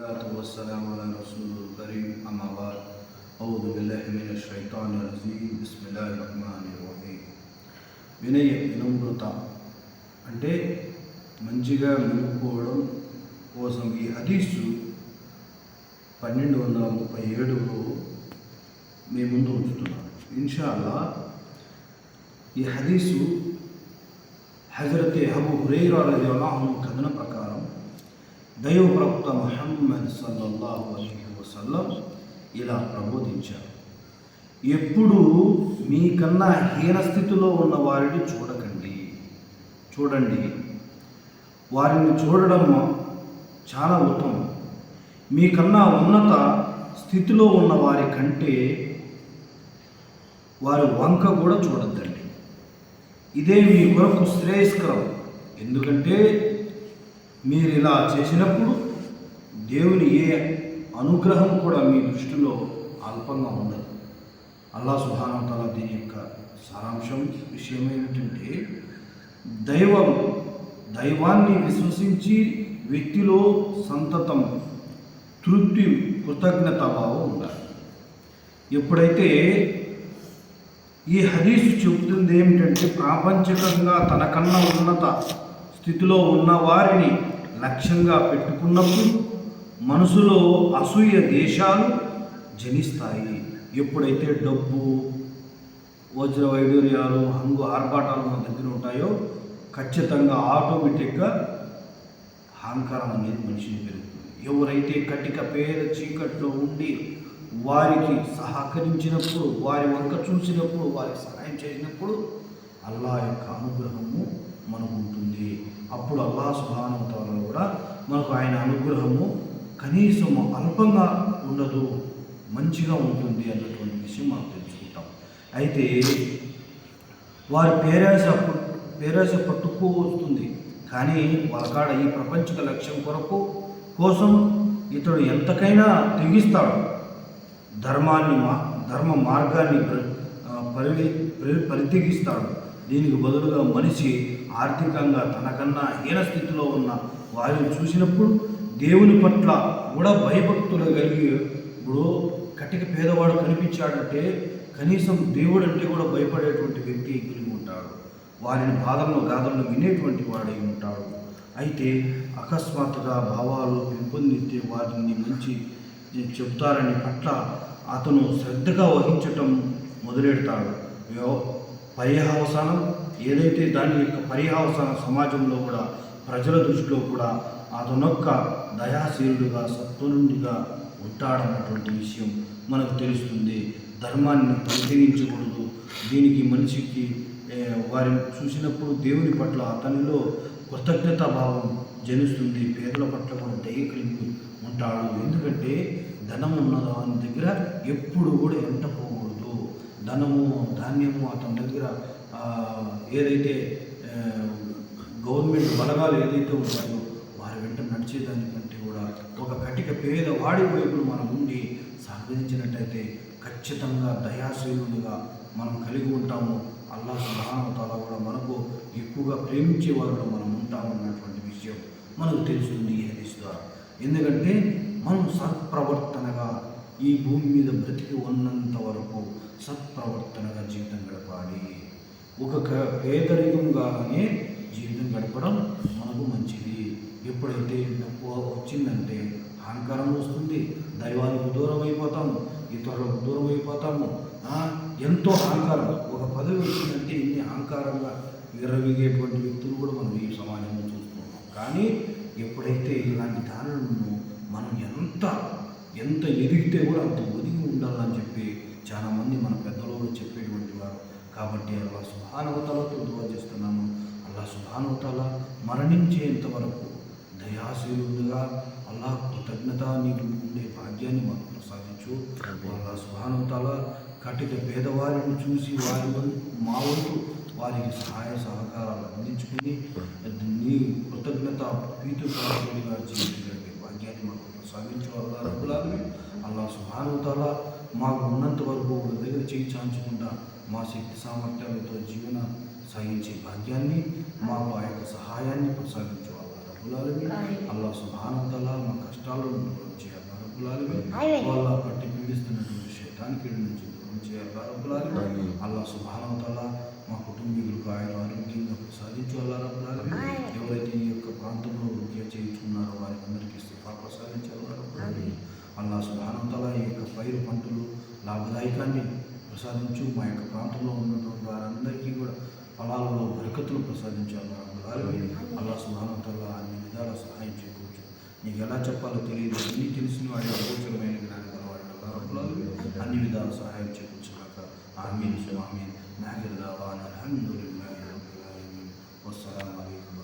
والصلاة والسلام على رسول الكريم أما بعد أعوذ بالله من الشيطان الرجيم بسم الله الرحمن الرحيم వినయ వినమ్రత అంటే మంచిగా మెలుపుకోవడం కోసం ఈ హదీసు పన్నెండు వందల ముప్పై ఏడులో మీ ముందు ఉంచుతున్నాను ఇన్షాల్లా ఈ హదీసు హజరత్ అబు హురైరా రలియల్లాహు కథన ప్రకారం దైవ ప్రవక్త ముహమ్మద్ సల్లల్లాహు అలీ వసల్లం ఇలా ప్రబోధించారు. ఎప్పుడు మీకన్నా హీన స్థితిలో ఉన్న వారిని చూడకండి. చూడండి. వారిని చూడడం చాలా ఉత్తమం. మీకన్నా ఉన్నత స్థితిలో ఉన్న వారి కంటే వారి వంక కూడా చూడద్దండి. ఇదే మీ కొరకు శ్రేయస్కరం. ఎందుకంటే మీరు ఇలా చేసినప్పుడు దేవుని ఏ అనుగ్రహం కూడా మీ దృష్టిలో అల్పంగా ఉండదు. అల్లా సుభానతల దీని యొక్క సారాంశం విషయం ఏమిటంటే దైవం దైవాన్ని విశ్వసించి వ్యక్తిలో సంతతం తృప్తి కృతజ్ఞతాభావం ఉండాలి. ఎప్పుడైతే ఈ హదీసు చెబుతుంది ఏమిటంటే ప్రాపంచికంగా తనకన్నా ఉన్నత స్థితిలో ఉన్న వారిని లక్ష్యంగా పెట్టుకున్నప్పుడు మనసులో అసూయ దేశాలు జనిస్తాయి. ఎప్పుడైతే డబ్బు వజ్ర వైడూర్యాలు హంగు ఆర్భాటాలు మన దగ్గర ఉంటాయో ఖచ్చితంగా ఆటోమేటిక్గా అహంకారం అనేది మనిషిని పెరుగుతుంది. ఎవరైతే కటిక పేద చీకట్లో ఉండి వారికి సహకరించినప్పుడు వారి వంక చూసినప్పుడు వారికి సహాయం చేసినప్పుడు అల్లా యొక్క అనుగ్రహము మనకు ఉంటుంది అప్పుడు అల్లా సుభానంతాలో కూడా మనకు ఆయన అనుగ్రహము కనీసం అల్పంగా ఉండదు మంచిగా ఉంటుంది అన్నటువంటి విషయం మనం తెలుసుకుంటాం. అయితే వారి పేరాశ పేరాశ పట్టుకు వస్తుంది. కానీ వాళ్ళ కాడ ఈ ప్రపంచిక లక్ష్యం కొరకు కోసం ఇతడు ఎంతకైనా తెగిస్తాడు. ధర్మాన్ని మా ధర్మ మార్గాన్ని పరి పరి దీనికి బదులుగా మనిషి ఆర్థికంగా తనకన్నా హీన స్థితిలో ఉన్న వారిని చూసినప్పుడు దేవుని పట్ల కూడా భయభక్తులు కలిగి ఇప్పుడు కటిక పేదవాడు కనిపించాడంటే కనీసం దేవుడు అంటే కూడా భయపడేటువంటి వ్యక్తి కలిగి ఉంటాడు. వారిని బాధలను గాథలను వినేటువంటి వాడై ఉంటాడు. అయితే అకస్మాత్తుగా భావాలు పెంపొందితే వారిని మంచి చెప్తారని పట్ల అతను శ్రద్ధగా వహించటం మొదలెడతాడు. యో- పర్యావసానం ఏదైతే దాని యొక్క పర్యావసానం సమాజంలో కూడా ప్రజల దృష్టిలో కూడా అతనొక్క దయాశీలుడుగా సత్వనుడిగా ఉంటాడన్నటువంటి విషయం మనకు తెలుస్తుంది. ధర్మాన్ని పరిశీలించకూడదు దీనికి మనిషికి వారిని చూసినప్పుడు దేవుని పట్ల అతనిలో కృతజ్ఞతా భావం జనిస్తుంది. పేదల పట్ల కూడా దయ కలిగి ఉంటాడు. ఎందుకంటే ధనం ఉన్న దాని దగ్గర ఎప్పుడు కూడా ఎంట పోకూడదు. ధనము ధాన్యము అతని దగ్గర ఏదైతే గవర్నమెంట్ బలగాలు ఏదైతే ఉంటాయో వారి వెంట నడిచేదానికంటే కూడా ఒక కటిక పేద వాడి మనం ఉండి సహకరించినట్టయితే ఖచ్చితంగా దయాశీలునిగా మనం కలిగి ఉంటాము. అల్లా సుభానవతాల కూడా మనకు ఎక్కువగా ప్రేమించే వారిలో మనం ఉంటామన్నటువంటి విషయం మనకు తెలుస్తుంది ఈ హరీష్ ద్వారా. ఎందుకంటే మనం సత్ప్రవర్తనగా ఈ భూమి మీద బ్రతికి ఉన్నంత వరకు సత్ప్రవర్తనగా జీవితం గడపాలి. ఒక పేదరికంగానే జీవితం గడపడం మనకు మంచిది. ఎప్పుడైతే తక్కువ వచ్చిందంటే అహంకారం వస్తుంది. దైవానికి దూరం అయిపోతాము ఇతరులకు దూరం అయిపోతాము. ఎంతో అహంకారం ఒక పదవి వచ్చిందంటే ఇన్ని అహంకారంగా విరవిగేటువంటి వ్యక్తులు కూడా మనం ఈ సమాజంలో చూస్తున్నాం. కానీ ఎప్పుడైతే ఇలాంటి దారులను మనం ఎంత ఎంత ఎదిగితే కూడా అంత ఒదిగి ఉండాలని చెప్పి చాలామంది మన పెద్దలు కూడా చెప్పేటువంటి వారు. కాబట్టి అల్లా సుభానవతలతో దువా చేస్తున్నాము అల్లా సుభానవతల మరణించేంత వరకు దయాశీలుగా అల్లా కృతజ్ఞత నీకు ఉండే భాగ్యాన్ని మనం ప్రసాదించు. అల్లా సుభానవతల కటిక పేదవారిని చూసి వారి మా వంతు వారికి సహాయ సహకారాలు అందించుకుని నీ కృతజ్ఞత ప్రీతిపాత్రుడిగా జీవితంగా భాగ్యాన్ని మాకు ప్రసాదించు అల్లా రబ్బులాలని అల్లా సుభానవతల మాకు ఉన్నంత వరకు ఒక దగ్గర చేయి చాంచుకుంటా మా శక్తి సామర్థ్యాలతో జీవన సాగించే భాగ్యాన్ని మాకు ఆ యొక్క సహాయాన్ని ప్రసాదించు అల్లా రబ్బులాలమీన్ అల్లా సుభానంతలా మా కష్టాలను దూరం చేయాలి రబ్బులాలమీన్ ఆమేన్. వాళ్ళ పట్టి పీడిస్తున్నటువంటి శైతానికి నుంచి దూరం చేయాలి రబ్బులాలమీన్ ఆమేన్. అల్లా సుభానంతలా మా కుటుంబీకులకు ఆయన ఆరోగ్యంగా ప్రసాదించు అల్లా రబ్బులాలమీన్ ఆమేన్. ఎవరైతే ఈ యొక్క ప్రాంతంలో వృత్తి చేయించుకున్నారో వారికి రబ్బులాలమీన్ అల్లా సుభానంతలా ఈ యొక్క పైరు పంటలు లాభదాయకాన్ని ప్రసాదించు మా యొక్క ప్రాంతంలో ఉన్నటువంటి వారందరికీ కూడా ఫలాలలో బరకతులు ప్రసాదించాలి అల్లా సుభానంతలా అన్ని విధాల సహాయం చేకూర్చు. నీకు ఎలా చెప్పాలో తెలియదు. అన్నీ తెలిసిన వాడి అగోచరమైన జ్ఞానం గలవాడు అన్ని విధాల సహాయం చేకూర్చుగాక ఆమీన్. ఆమీన్ నాగిర్ రబ్బిల్ ఆలమీన్. వస్సలాము అలైకుం